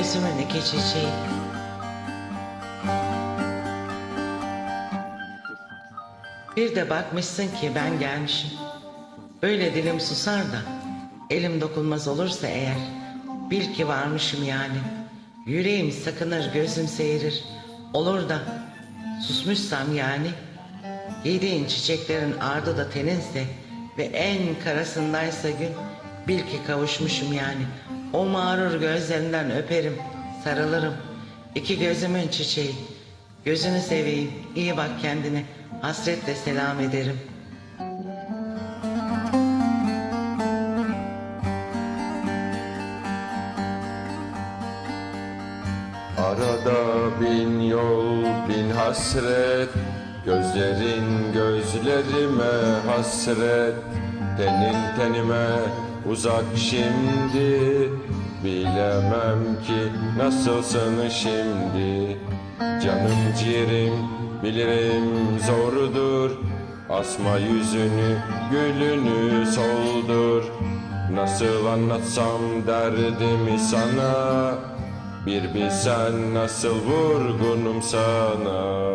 gözümün iki çiçeği. Bir de bakmışsın ki ben gelmişim. Böyle dilim susar da elim dokunmaz olursa eğer bil ki varmışım yani. Yüreğim sakınır gözüm seyirir. Olur da susmuşsam yani Yediğin çiçeklerin ardı da teninse ve en karasındaysa gün bil ki kavuşmuşum yani. O mağrur gözlerinden öperim, sarılırım. İki gözümün çiçeği. Gözünü seveyim, iyi bak kendine. Hasretle selam ederim. Arada bin yol bin hasret Gözlerin gözlerime hasret Tenin tenime uzak şimdi Bilemem ki nasılsın şimdi. Canım ciğerim bilirim zordur. Asma yüzünü gülünü soldur. Nasıl anlatsam derdimi sana? Bir bilsen nasıl vurgunum sana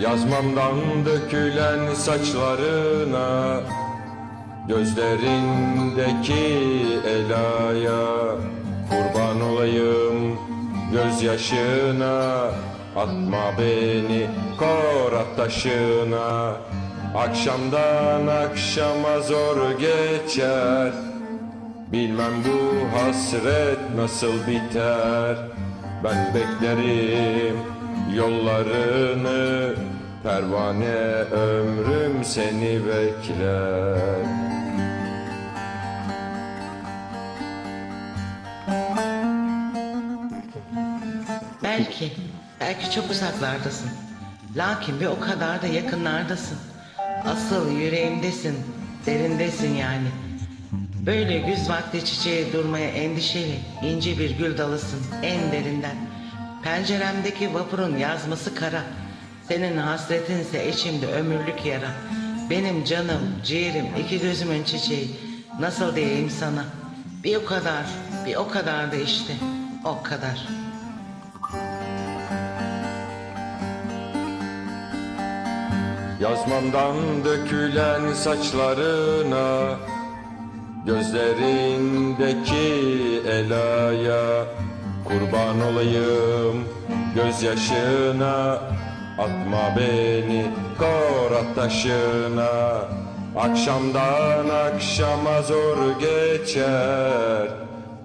Yazmamdan dökülen saçlarına Gözlerindeki elaya Kurban olayım gözyaşına. Atma beni korat taşına Akşamdan akşama zor geçer. Bilmem bu hasret nasıl biter. Ben beklerim yollarını Pervane ömrüm seni bekler Belki, belki çok uzaklardasın. Lakin bir o kadar da yakınlardasın. Asıl yüreğimdesin, derindesin yani. Böyle güz vakti çiçeği durmaya endişeli, ince bir gül dalısın en derinden. Penceremdeki vapurun yazması kara. Senin hasretinse içimde ömürlük yara. Benim canım, ciğerim, iki gözümün çiçeği. Nasıl diyeyim sana? Bir o kadar, bir o kadar da işte. O kadar. Yazmamdan dökülen saçlarına Gözlerindeki elaya Kurban olayım gözyaşına Atma beni korat taşına Akşamdan akşama zor geçer.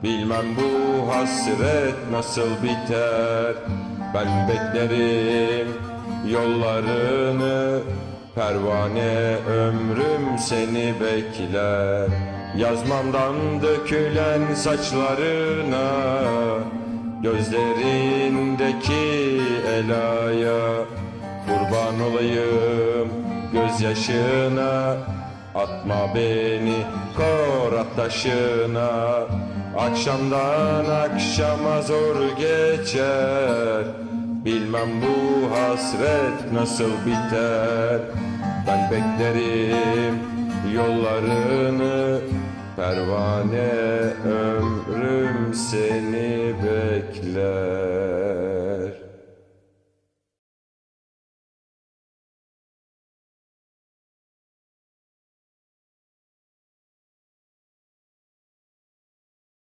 Bilmem bu hasret nasıl biter. Ben beklerim yollarını. Pervane ömrüm seni bekler. Yazmamdan dökülen saçlarına Gözlerindeki elaya Kurban olayım. Gözyaşına Atma beni korat taşına Akşamdan akşama zor geçer. Bilmem bu hasret nasıl biter. Ben beklerim yollarını Pervane Love.